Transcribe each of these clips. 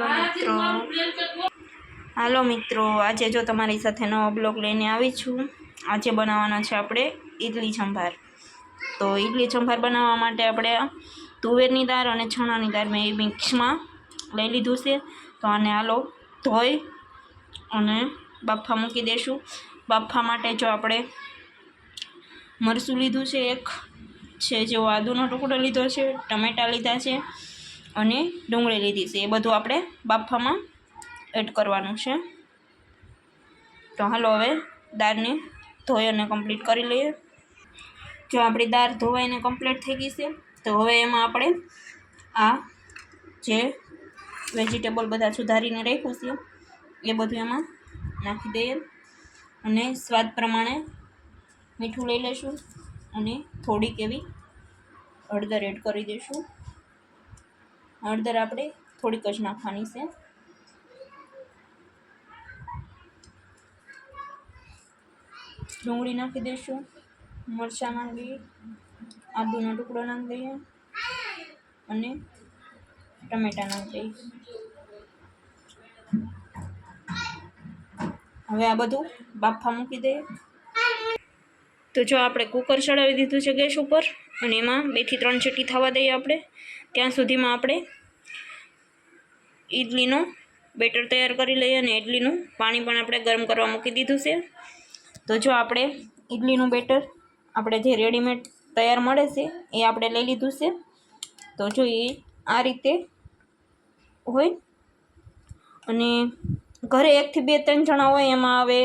હાલો મિત્રો હાલો મિત્રો આજે જો તમારી સાથે નવો બ્લોગ લઈને આવી છું. આજે બનાવવાનો છે આપણે ઈડલી સંભાર. તો ઈડલી સંભાર બનાવવા માટે આપણે તુવેરની દાળ અને છણાની દાળ મેં મિક્સમાં લઈ લીધું છે. તો આને હાલો ધોઈ અને બાફા મૂકી દઈશું બાફા માટે જો આપણે મરચું લીધું છે, એક છે, જેવો આદુનો ટુકડો લીધો છે, ટમેટાં લીધા છે અને ડુંગળી લીધી છે. એ બધું આપણે બાફામાં એડ કરવાનું છે. તો હાલો હવે દાળને ધોઈ અને કમ્પ્લીટ કરી લઈએ. જો આપણી દાળ ધોવાઈને કમ્પ્લીટ થઈ ગઈ છે, તો હવે એમાં આપણે આ જે વેજીટેબલ બધા સુધારીને રાખ્યું છે, એ બધું એમાં નાખી દઈએ અને સ્વાદ પ્રમાણે મીઠું લઈ લઈશું અને થોડીક એવી હળદર એડ કરી દઈશું. હળદર આપણે થોડીક જ નાખવાની છે. ડુંગળી નાખી દઈશું, મરચાં નાખી આદુનો ટુકડો નાખી દઈએ અને ટમેટાં નાખી દઈએ હવે આ બધું બાફા મૂકી દઈએ. તો જો આપણે કુકર ચડાવી દીધું છે ગેસ ઉપર અને એમાં બેથી ત્રણ ચીટી થવા દઈએ આપણે. ત્યાં સુધીમાં આપણે ઈડલીનો બેટર તૈયાર કરી લઈએ અને ઇડલીનું પાણી પણ આપણે ગરમ કરવા મૂકી દીધું છે. તો જો આપણે ઇડલીનું બેટર આપણે જે રેડીમેડ તૈયાર મળે છે, એ આપણે લઈ લીધું છે. તો જો એ આ રીતે હોય. અને ઘરે એકથી બે ત્રણ જણા હોય, એમાં હવે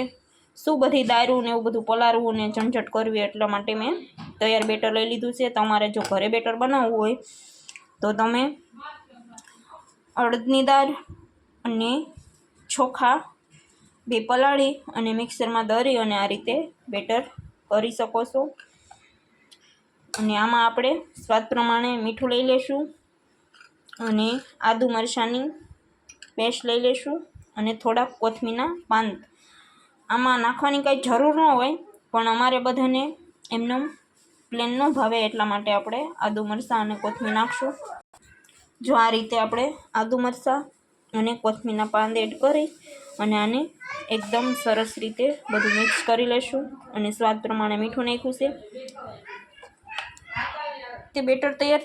શું બધી દારૂ ને એવું બધું પલાળવું ને ઝંઝટ કરવી એટલા માટે મેં તૈયાર બેટર લઈ લીધું છે. તમારે જો ઘરે બેટર બનાવવું હોય તો તમે અડદની દાળ અને ચોખા બે પલાળી અને મિક્સરમાં દરી અને આ રીતે બેટર કરી શકો છો. અને આમાં આપણે સ્વાદ પ્રમાણે મીઠું લઈ લેશું અને આદુ મરચાંની પેસ્ટ લઈ લેશું અને થોડાક કોથમીના પાન આમાં નાખવાની કંઈ જરૂર ન હોય, પણ અમારે બધાને એમનો પ્લેન ન ભાવે એટલા માટે આપણે આદુ મરચાં અને કોથમીર નાખશું. જો આ રીતે આપણે આદુ મરચાં અને કોથમીરના પાન એડ કરી અને આને એકદમ સરસ રીતે બધું મિક્સ કરી લેશું અને સ્વાદ પ્રમાણે મીઠું નાખ્યું છે. તે બેટર તૈયાર,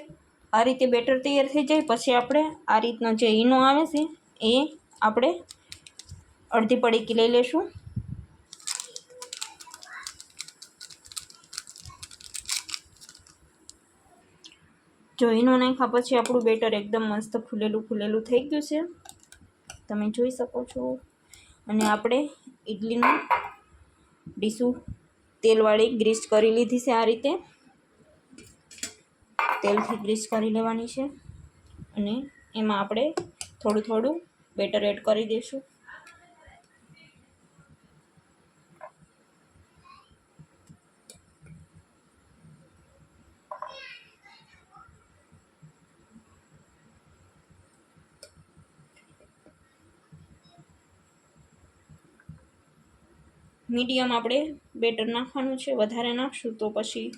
આ રીતે બેટર તૈયાર થઈ જાય પછી આપણે આ રીતનો જે ઈનો આવે છે એ આપણે અડધી પડીકી લઈ લેશું. જો ઈનો નાખ્યા પછી આપણું બેટર એકદમ મસ્ત ફૂલેલું ફૂલેલું થઈ ગયું છે. તમે જોઈ શકો છો. અને આપણે ઇડલીનું ડીશું તેલવાળી ગ્રીસ કરી લીધી છે આ રીતે. તેલથી ગ્રીસ કરી લેવાની છે. અને એમાં આપણે થોડું થોડું બેટર એડ કરી દઈશું. મીડિયમ આપણે બેટર નાખવાનું છે, વધારે નાખશું તો પછી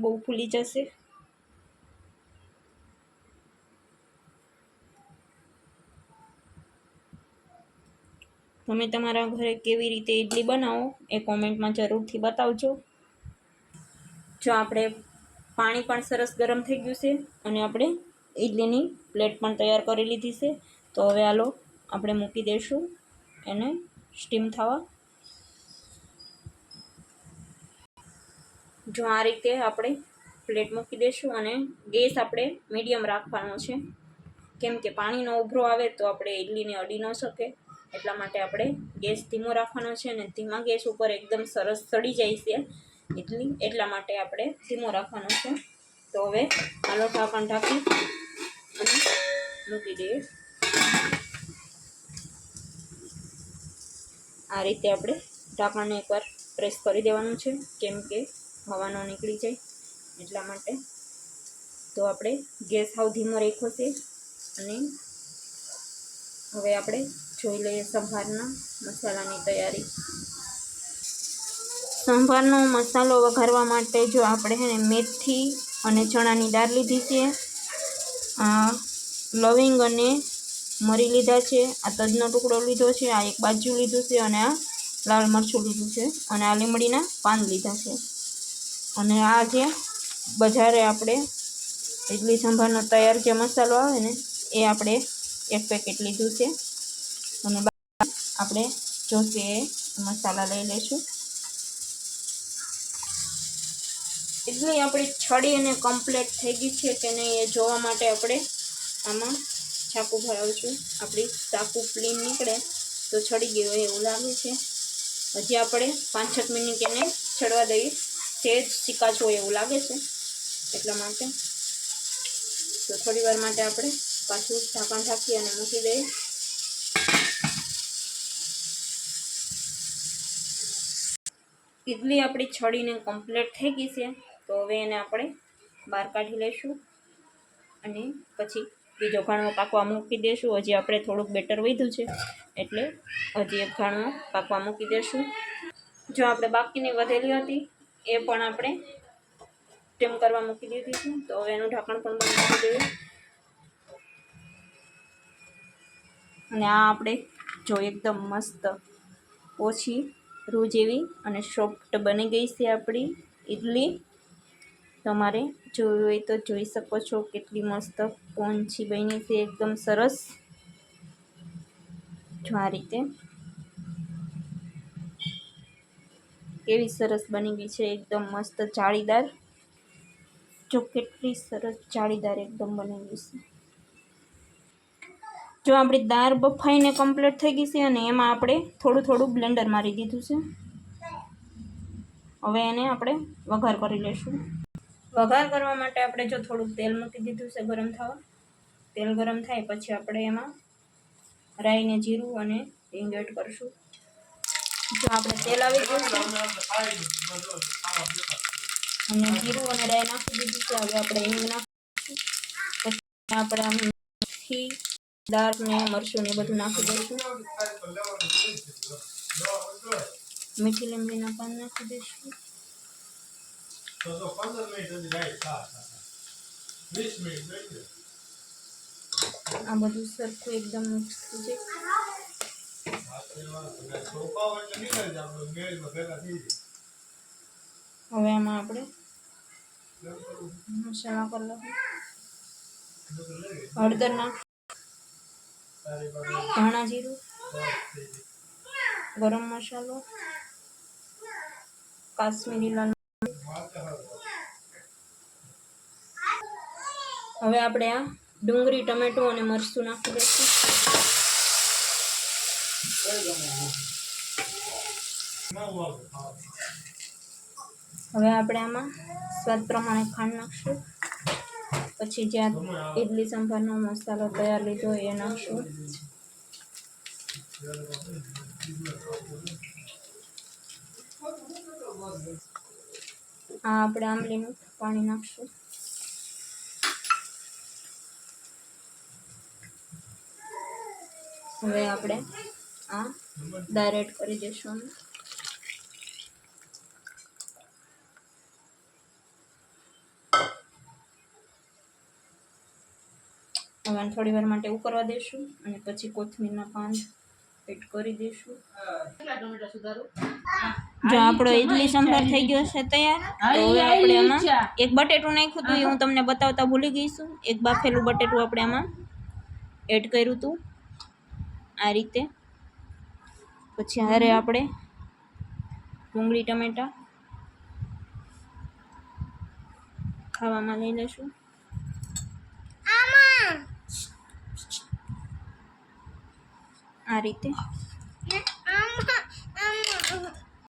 બહુ ફૂલી જશે. તમે તમારા ઘરે કેવી રીતે ઇડલી બનાવો એ કોમેન્ટમાં જરૂરથી બતાવજો. જો આપણે પાણી પણ સરસ ગરમ થઈ ગયું છે અને આપણે ઇડલીની પ્લેટ પણ તૈયાર કરી લીધી છે, તો હવે આલો આપણે મૂકી દઈશું એને સ્ટીમ થવા. જો આ રીતે આપણે પ્લેટ મૂકી દઈશું અને ગેસ આપણે મીડિયમ રાખવાનો છે. કેમ કે પાણીનો ઉભરો આવે તો આપણે ઇડલીને અડી ન શકે. એટલા માટે આપણે ગેસ ધીમો રાખવાનો છે અને ધીમા ગેસ ઉપર એકદમ સરસ સડી જાય છે ઇડલી એટલા માટે આપણે ધીમો રાખવાનો છે. તો હવે આલો ઢાંકણ ઢાંકી અને મૂકી દઈએ. આ રીતે આપણે ઢાંકણને એકવાર પ્રેસ કરી દેવાનું છે, કેમ કે હવા નીકળી જાય એટલા માટે. તો આપણે ગેસ સાવ ધીમો રાખ્યો છે અને હવે આપણે જોઈ લઈએ સંભારના મસાલાની તૈયારી. સંભારનો મસાલો વઘારવા માટે જો આપણે મેથી અને ચણાની દાળ લીધી છે લવિંગ અને મરી લીધા છે, આ તજનો ટુકડો લીધો છે, આ એક બાજુ લીધું છે અને આ લાલ મરચું લીધું છે અને આ લીમડીના પાન લીધા છે. અને આ જે બજારે આપણે ઇડલી સંભારનો તૈયાર જે મસાલો આવે ને, એ આપણે એક પેકેટ લીધું છે. અને આપણે જોશે એ મસાલા લઈ લઈશું. ઇડલી આપણી છડી અને કમ્પ્લીટ થઈ ગઈ છે કે નહીં એ જોવા માટે આપણે આમાં ચાકુ છું આપણી ચાકુ ક્લીન નીકળે તો છડી ગયું હોય એવું લાગે છે. હજી આપણે પાંચ છ મિનિટ એને છડવા દઈએ. તે જ સિકાચ હોય એવું લાગે છે એટલા માટે. તો થોડી વાર માટે આપણે પાછું ઢાંકણ ઢાંકી અને મૂકી દઈએ. ઇડલી આપણી છડીને કમ્પ્લીટ થઈ ગઈ છે. તો હવે એને આપણે બહાર કાઢી લઈશું. અને પછી બીજો ઘાણો પાકવા મૂકી દઈશું હજી આપણે થોડુંક બેટર વધ્યું છે. એટલે હજી એક ઘાણો પાકવા મૂકી દઈશું જો આપણે બાકીની વધેલી હતી, એ પણ આપણે સ્ટીમ કરવા મૂકી દીધી છે. તો હવે એનું ઢાંકણ પણ બંધ કરી દઈએ. અને આ આપણે જો એકદમ મસ્ત ઓછી રૂ જેવી અને સોફ્ટ બની ગઈ છે આપણી ઇડલી તમારે જોયું હોય તો જોઈ શકો છો કેટલી મસ્ત પોંચી બની છે, એકદમ સરસ. જો આ રીતે. કેવી સરસ બની ગઈ છે, એકદમ મસ્ત જાળીદાર. જો કેટલી સરસ જાળીદાર એકદમ બની ગઈ છે. જો આપણી દાળ બફાઈને કમ્પ્લીટ થઈ ગઈ છે અને એમાં આપણે થોડું થોડું બ્લેન્ડર મારી દીધું છે. હવે એને આપણે વઘાર કરી લઈશું વઘાર કરવા માટે આપણે જો થોડુંક તેલ મૂકી દીધું છે ગરમ થવા, તેલ ગરમ થાય પછી આપણે એમાં રાઈને જીરું અને હિંગ એડ કરશું. જો આપણે તેલ આવી ગયું અને જીરું અને રાઈ નાખી દીધું છે, હવે આપણે હિંગ નાખીશું. પછી આપણે આમ દાળ ને મરચું ને બધું નાખી દઈશું. મીઠી લીમડીના પાન નાખી દઈશું. તો તો પંદર મિનિટ સુધી રાઈટ હા હા વીસ મિનિટ થઈ ગયું આ બધું સરખું એકદમ મિક્સ થઈ જાય સોપા હોય તો નીકળી જાય આપણે મેળમાં ભેગા થઈ જાય હવે આમાં આપણે કેમ કરવું? મસાલા કરી લઈએ બધું લઈ ગયું. હળદર નાખ તારી પાસે ધાણા જીરું બસ થઈ ગઈ. ગરમ મસાલો કાશ્મીરી લાલ વાતે હારું. હવે આપણે આ ડુંગળી, ટમેટું અને મરચું નાખી દઈશું. હવે આપણે આમાં સ્વાદ પ્રમાણે ખાંડ નાખશું. પછી જ્યાં ઇડલી સંભારનો મસાલો તૈયાર લીધો એ નાખશું. આ આપણે આંબલીનું પાણી નાખશું. હવે આપણે આ એડ કરી દઈશું. હવે થોડી વાર માટે ઉકળવા દઈશું અને પછી કોથમીરના પાન એડ કરી દઈશું. જો આપણો ઇડલી સંભાર થઈ ગયો છે તૈયાર, તો હવે આપણે એમાં એક બટેટું નાખ્યું હતું એ હું તમને બતાવતા ભૂલી ગઈ છું. એક બાફેલું બટેટું આપણે આમાં એડ કર્યું હતું. આ રીતે. પછી હારે આપણે ડુંગળી ટમેટા ખાવામાં લઈ લઈશું. આ રીતે.